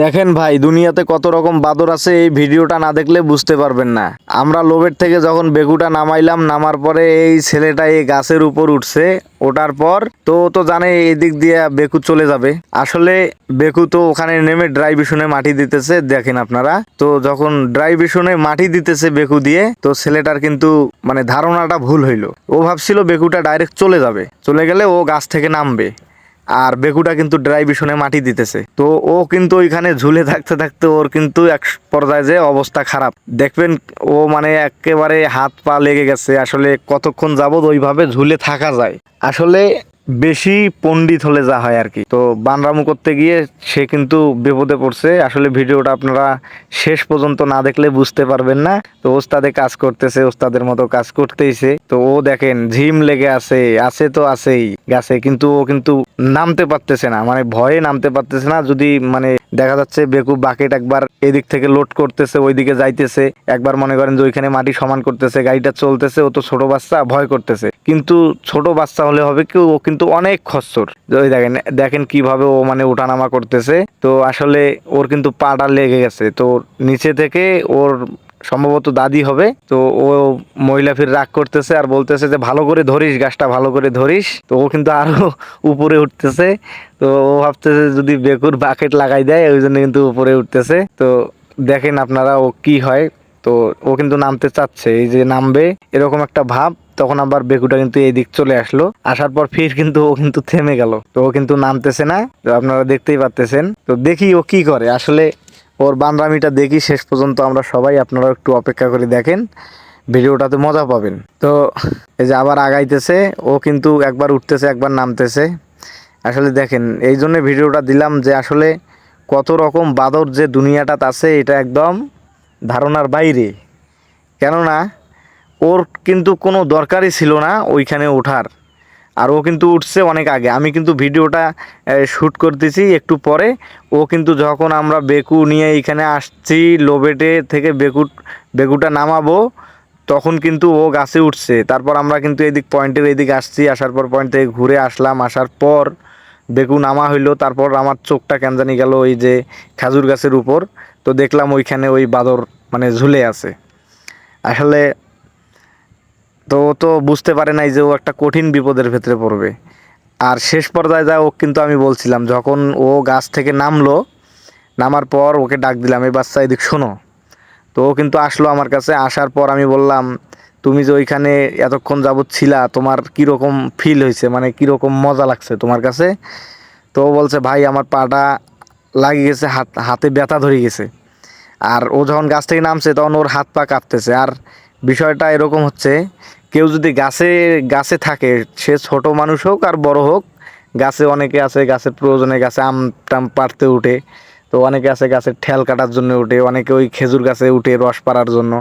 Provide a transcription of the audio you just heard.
দেখেন ভাই, দুনিয়াতে কত রকম বাদর আছে, এই ভিডিওটা না দেখলে বুঝতে পারবেন না। আমরা লোভের থেকে যখন বেগুটা নামাইলাম, নামার পরে এই ছেলেটা এই গাছের উপর উঠছে, ওঠার পর তো তো জানে এই দিক দিয়ে বেকু চলে যাবে। আসলে বেকু তো ওখানে নেমে ড্রাই বিছুনে মাটি দিতেছে, দেখেন আপনারা। তো যখন ড্রাই বিছুনে মাটি দিতেছে বেকু দিয়ে, তো ছেলেটার কিন্তু মানে ধারণাটা ভুল হইল। ও ভাবছিল বেকুটা ডাইরেক্ট চলে যাবে। চলে গেলে ও গাছ থেকে নামবে। আর বেকুটা কিন্তু ড্রাই বিছনে মাটি দিতেছে। তো ও কিন্তু ওইখানে ঝুলে থাকতে থাকতে ওর কিন্তু এক পর্যায়ে যে অবস্থা খারাপ। দেখবেন ও মানে একেবারে হাত পা লেগে গেছে, আসলে কতক্ষণ যাবত ওইভাবে ঝুলে থাকা যায়। আসলে বেশি পণ্ডিত হলে যা হয় আর কি। তো বানরামু করতে গিয়ে সে কিন্তু বিপদে পড়ছে। আসলে ভিডিওটা আপনারা শেষ পর্যন্ত না দেখলে বুঝতে পারবেন না। তো ওস্তাদে কাজ করতেছে, ওস্তাদের মতো কাজ করতেইছে। তো ও দেখেন, ঝিম লেগে আছে আছে তো আছেই গাছে, কিন্তু ও কিন্তু নামতে পারতেছে না। মানে ভয়ে নামতে পারতেছে না। যদি মানে দেখা যাচ্ছে বেকু বাকেট একবার এদিক থেকে লোড করতেছে, ওইদিকে যাইতেছে। একবার মনে করেন যে ওইখানে মাটি সমান করতেছে, গাড়িটা চলতেছে, ও তো ছোট বাচ্চা, ভয় করতেছে। কিন্তু ছোট বাচ্চা হলে হবে কি, ও কিন্তু অনেক খসর ওই দেখেন দেখেন কীভাবে ও মানে ওঠানামা করতেছে। তো আসলে ওর কিন্তু পাটা লেগে গেছে। তো নিচে থেকে ওর সম্ভবত দাদি হবে। তো ও মহিলা ফির রাগ করতেছে আর বলতেছে যে, ভালো করে ধরিস, গাছটা ভালো করে ধরিস। তো ও কিন্তু আরও উপরে উঠতেছে। তো ও ভাবতেছে যদি বেকুর বাকেট লাগাই দেয়, ওই জন্য কিন্তু উপরে উঠতেছে। তো দেখেন আপনারা ও কি হয়। তো ও কিন্তু নামতে চাচ্ছে। এই যে নামবে, এরকম একটা ভাব। তখন আবার বেকুটা কিন্তু এই দিক চলে আসলো। আসার পর ফির কিন্তু ও কিন্তু থেমে গেল। তো ও কিন্তু নামতেছে না। তো আপনারা দেখতেই পাচ্তেছেন তো দেখি ও কি করে। আসলে ওর বান্দামিটা দেখি শেষ পর্যন্ত আমরা সবাই আপনারা একটু অপেক্ষা করে দেখেন। ভিডিওটাতে মজা পাবেন। তো এই যে আবার আগাইতেছে। ও কিন্তু একবার উঠতেছে, একবার নামতেছে। আসলে দেখেন, এই জন্য ভিডিওটা দিলাম যে আসলে কত রকম বাদর যে দুনিয়াটাতে আছে, এটা একদম ধারণার বাইরে। কেননা ওর কিন্তু কোনো দরকারই ছিল না ওইখানে ওঠার। আর ও কিন্তু উঠছে অনেক আগে। আমি কিন্তু ভিডিওটা শ্যুট করতেছি একটু পরে। ও কিন্তু যখন আমরা বেকু নিয়ে এইখানে আসছি, লোবেটে থেকে বেকু, বেকুটা নামাবো, তখন কিন্তু ও গাছে উঠছে। তারপর আমরা কিন্তু এদিক পয়েন্টের এদিক আসছি। আসার পর পয়েন্ট থেকে ঘুরে আসলাম। আসার পর বেকু নামা হইল। তারপর আমার চোখটা কেন জানি গেল ওই যে খাজুর গাছের উপর। তো দেখলাম ওইখানে ওই বাদর মানে ঝুলে আছে। আসলে তো ও তো বুঝতে পারে নাই যে ও একটা কঠিন বিপদের ভেতরে পড়বে। আর শেষ পর্যায়ে যা ও কিন্তু আমি বলছিলাম, যখন ও গাছ থেকে নামলো, নামার পর ওকে ডাক দিলাম, এই বাচ্চা, এদিক শোনো। তো ও কিন্তু আসলো আমার কাছে, আসার পর আমি বললাম, তুমি যে ওইখানে এতক্ষণ যাবৎ ছিলা, তোমার কীরকম ফিল হয়েছে? মানে কীরকম মজা লাগছে তোমার কাছে? তো ও বলছে, ভাই, আমার পাটা লাগিয়ে গেছে, হাত, হাতে ব্যথা ধরে গেছে। আর ও যখন গাছ থেকে নামছে, তখন ওর হাত পা কাঁপতেছে। আর বিষয়টা এরকম হচ্ছে, কেউ যদি গাছে গাছে থাকে, সে ছোট মানুষ হোক আর বড় হোক, গাছে অনেকে আছে, গাছের প্রয়োজনে গাছে আম টাম পাড়তে উঠে, তো অনেকে আছে গাছের ঠ্যাল কাটার জন্য উঠে, অনেকে ওই খেজুর গাছে উঠে রস পাড়ার জন্য।